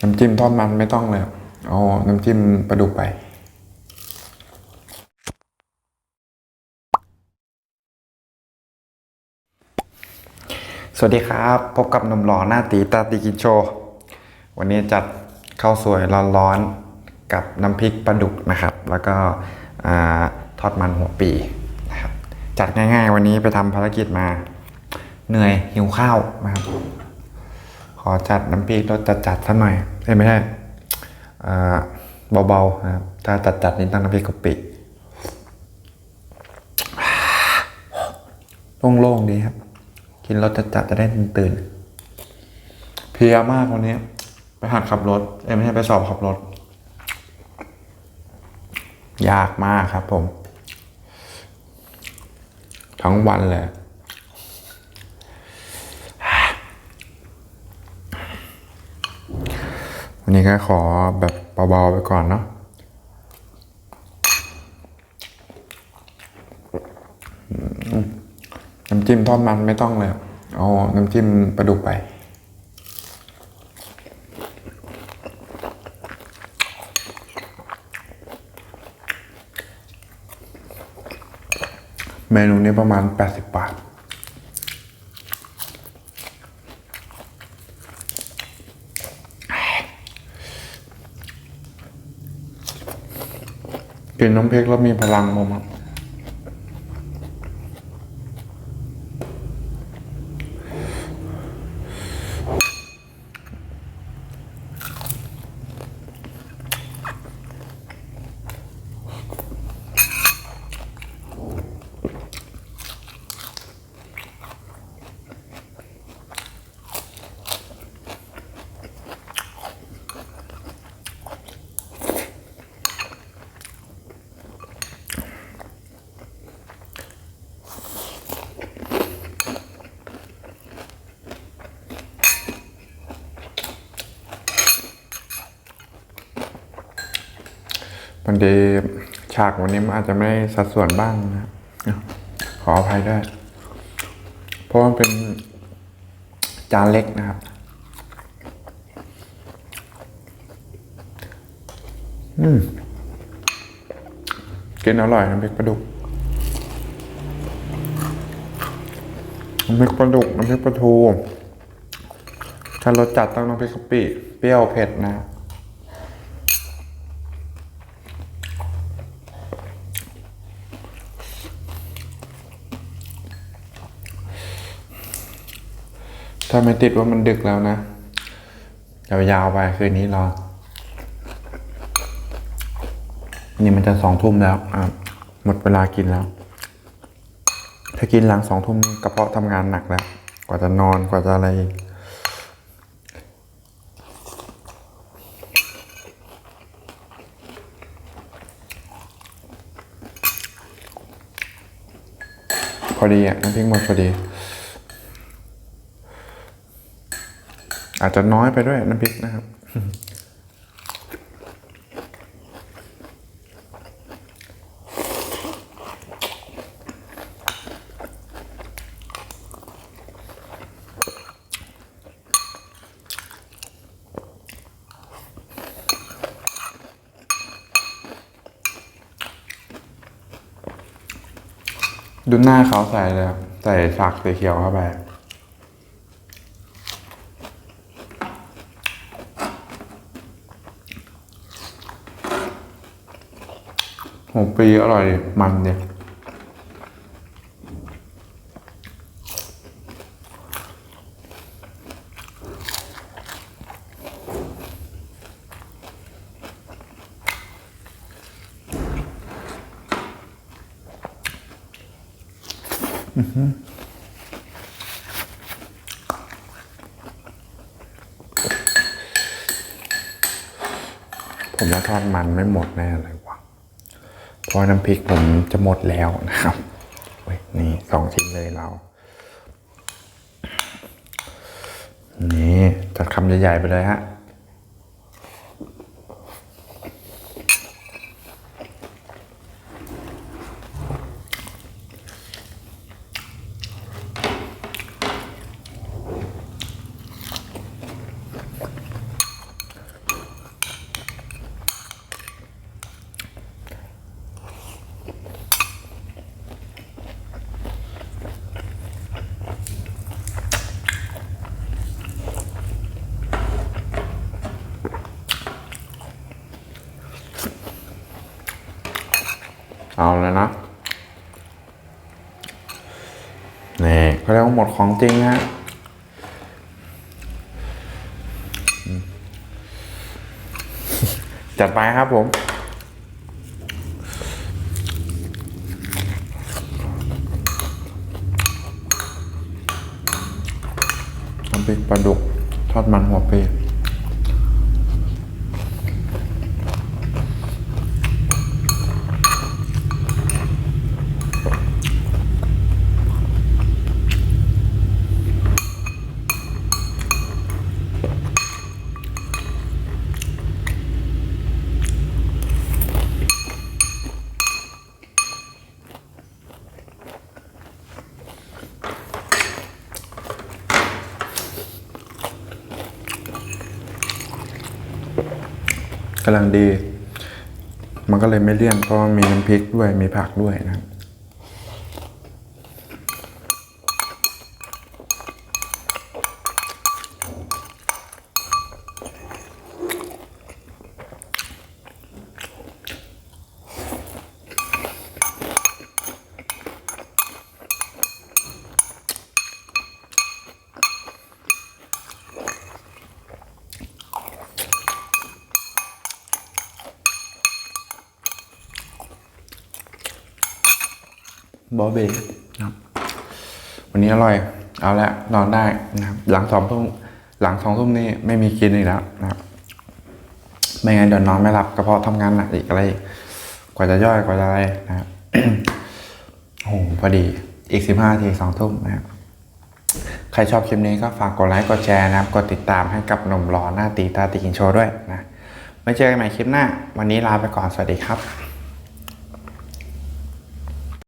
น้ำจิ้มทอดมันไม่ต้องเลยเอาน้ำจิ้มปลาดุกไป สวัสดีครับ พบกับหนุ่มหล่อหน้าตีตาตีกินโชว์วันนี้จัดข้าวสวยร้อนๆ กับน้ำพริกปลาดุกนะครับ แล้วก็ทอดมันหัวปีนะครับ จัดง่ายๆ วันนี้ไปทำภารกิจมา เหนื่อยหิวข้าวนะครับ อจัดน้ำพริกรสจัดๆสักหน่อยเอ้ไม่ใช่เบาๆนะครับถ้าจัดๆนี่ต้องน้ำพริกกะปิโล่งๆดีครับ กินรสจัดๆจะได้ตื่นๆเพลียมากวันนี้ ไปหัดขับรถเอ้ไม่ใช่ไปสอบขับรถ ยากมากครับผม ทั้งวันเลย วันนี้ก็ขอแบบเบาๆไปก่อนเนาะน้ำจิ้มทอดมันไม่ต้องเลย เอาน้ำจิ้มปลาดุกไปเมนูนี้ประมาณ 80 บาท กินน้ำพริกแล้วมีพลังมาก บางทีฉากวันนี้มันอาจจะไม่สัดส่วนบ้างนะขออภัยด้วยเพราะมันเป็นจานเล็กนะครับ อืมกินอร่อยน้ำพริกปลาดุกน้ำพริกปลาดุกน้ำพริกปลาทูถ้ารสจัดต้องน้ำพริกกะปิเปรี้ยวเผ็ดนะ ถ้าไม่ติดว่ามันดึกแล้วนะ ยาวๆไปคืนนี้รอ นี่มันจะสองทุ่มแล้วอะหมดเวลากินแล้ว ถ้ากินหลังสองทุ่มกระเพาะทำงานหนักแล้ว กว่าจะนอนกว่าจะอะไรอีกพอดีอะน้ำพริกหมดพอดี อาจจะน้อยไปด้วยน้ำพริกนะครับ ดูหน้าเขาใส่เลยครับ ใส่ฉากสีเขียวเข้าไป หัวปีอร่อยมันเนี่ยผมว่าทอดมันไม่หมดแน่เลย เพราะน้ำพริกผมจะหมดแล้วนะครับนี่สองชิ้นเลยเรา นี่จัดคำใหญ่ๆไปเลยฮะ เอาเลยนะนี่เขาเรียกว่าหมดของจริงฮะจัดไปครับผมน้ำพริกปลาดุกทอดมันหัวปี กำลังดี มันก็เลยไม่เลี่ยนเพราะมีน้ำพริกด้วยมีผักด้วยนะครับ บอเบย์นะครับ วันนี้อร่อย เอาละนอนได้นะครับ หลังสองทุ่มหลังสองทุ่มนี่ไม่มีกินอีกแล้วนะครับไม่งั้นเดี๋ยวนอนไม่หลับกระเพาะทำงานหนักอีกอะไรอีกกว่าจะย่อยกว่าจะอะไรนะครับโอ้โหพอดีอีกสิบห้าทีสองทุ่มนะครับใครชอบคลิปนี้ก็ฝากกดไลค์กดแชร์นะครับ กดติดตามให้กับหนุ่มหล่อหน้าตีตาตีกินโชว์ด้วยนะไม่เจอกันใหม่คลิปหน้า วันนี้ลาไปก่อนสวัสดีครับ